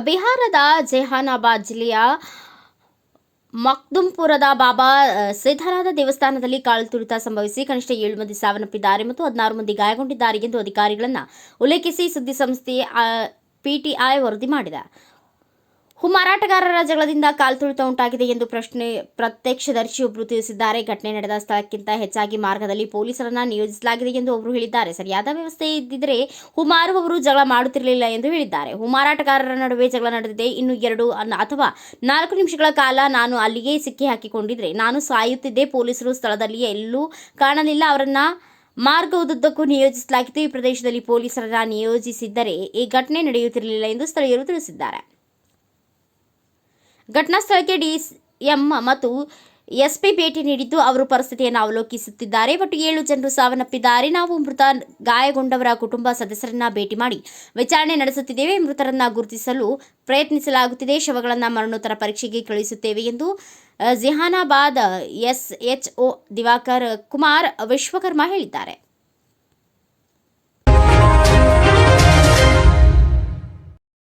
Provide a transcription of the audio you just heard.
ಬಿಹಾರದ ಜೆಹಾನಾಬಾದ್ ಜಿಲ್ಲೆಯ ಮಕ್ದುಂಪುರದ ಬಾಬಾ ಅ, ದೇವಸ್ಥಾನದಲ್ಲಿ ಕಾಳು ತುಳಿತ ಸಂಭವಿಸಿ ಕನಿಷ್ಠ ಏಳು ಮಂದಿ ಸಾವನ್ನಪ್ಪಿದ್ದಾರೆ ಮತ್ತು ಹದಿನಾರು ಮಂದಿ ಗಾಯಗೊಂಡಿದ್ದಾರೆ ಎಂದು ಅಧಿಕಾರಿಗಳನ್ನು ಉಲ್ಲೇಖಿಸಿ ಸುದ್ದಿಸಂಸ್ಥೆ ಪಿಟಿಐ ವರದಿ ಮಾಡಿದೆ. ಹೂ ಮಾರಾಟಗಾರರ ಜಗಳದಿಂದ ಕಾಲು ತುಳಿತ ಉಂಟಾಗಿದೆ ಎಂದು ಪ್ರಶ್ನೆ ಪ್ರತ್ಯಕ್ಷದರ್ಶಿಯೊಬ್ಬರು ತಿಳಿಸಿದ್ದಾರೆ. ಘಟನೆ ನಡೆದ ಸ್ಥಳಕ್ಕಿಂತ ಹೆಚ್ಚಾಗಿ ಮಾರ್ಗದಲ್ಲಿ ಪೊಲೀಸರನ್ನ ನಿಯೋಜಿಸಲಾಗಿದೆ ಎಂದು ಅವರು ಹೇಳಿದ್ದಾರೆ. ಸರಿಯಾದ ವ್ಯವಸ್ಥೆ ಇದ್ದಿದ್ರೆ ಹೂ ಮಾರುವವರು ಜಗಳ ಮಾಡುತ್ತಿರಲಿಲ್ಲ ಎಂದು ಹೇಳಿದ್ದಾರೆ. ಹೂ ಮಾರಾಟಗಾರರ ನಡುವೆ ಜಗಳ ನಡೆದಿದೆ. ಇನ್ನು ಎರಡು ಅಥವಾ ನಾಲ್ಕು ನಿಮಿಷಗಳ ಕಾಲ ನಾನು ಅಲ್ಲಿಗೆ ಸಿಕ್ಕಿ ಹಾಕಿಕೊಂಡಿದ್ರೆ, ನಾನು ಸಾಯುತ್ತಿದ್ದೆ. ಪೊಲೀಸರು ಸ್ಥಳದಲ್ಲಿ ಎಲ್ಲೂ ಕಾಣಲಿಲ್ಲ. ಅವರನ್ನ ಮಾರ್ಗ ಉದ್ದಕ್ಕೂ ನಿಯೋಜಿಸಲಾಗಿತ್ತು. ಈ ಪ್ರದೇಶದಲ್ಲಿ ಪೊಲೀಸರನ್ನ ನಿಯೋಜಿಸಿದ್ದರೆ ಈ ಘಟನೆ ನಡೆಯುತ್ತಿರಲಿಲ್ಲ ಎಂದು ಸ್ಥಳೀಯರು ತಿಳಿಸಿದ್ದಾರೆ. ಘಟನಾ ಸ್ಥಳಕ್ಕೆ ಡಿಎಂ ಮತ್ತು ಎಸ್ಪಿ ಭೇಟಿ ನೀಡಿದ್ದು ಅವರು ಪರಿಸ್ಥಿತಿಯನ್ನು ಅವಲೋಕಿಸುತ್ತಿದ್ದಾರೆ. ಒಟ್ಟು ಏಳು ಜನರು ಸಾವನ್ನಪ್ಪಿದ್ದಾರೆ ನಾವು ಮೃತ ಗಾಯಗೊಂಡವರ ಕುಟುಂಬ ಸದಸ್ಯರನ್ನ ಭೇಟಿ ಮಾಡಿ ವಿಚಾರಣೆ ನಡೆಸುತ್ತಿದ್ದೇವೆ. ಮೃತರನ್ನ ಗುರುತಿಸಲು ಪ್ರಯತ್ನಿಸಲಾಗುತ್ತಿದೆ. ಶವಗಳನ್ನು ಮರಣೋತ್ತರ ಪರೀಕ್ಷೆಗೆ ಕಳುಹಿಸುತ್ತೇವೆ ಎಂದು Jehanabad S H O Diwakar Kumar Vishwakarma ಹೇಳಿದ್ದಾರೆ.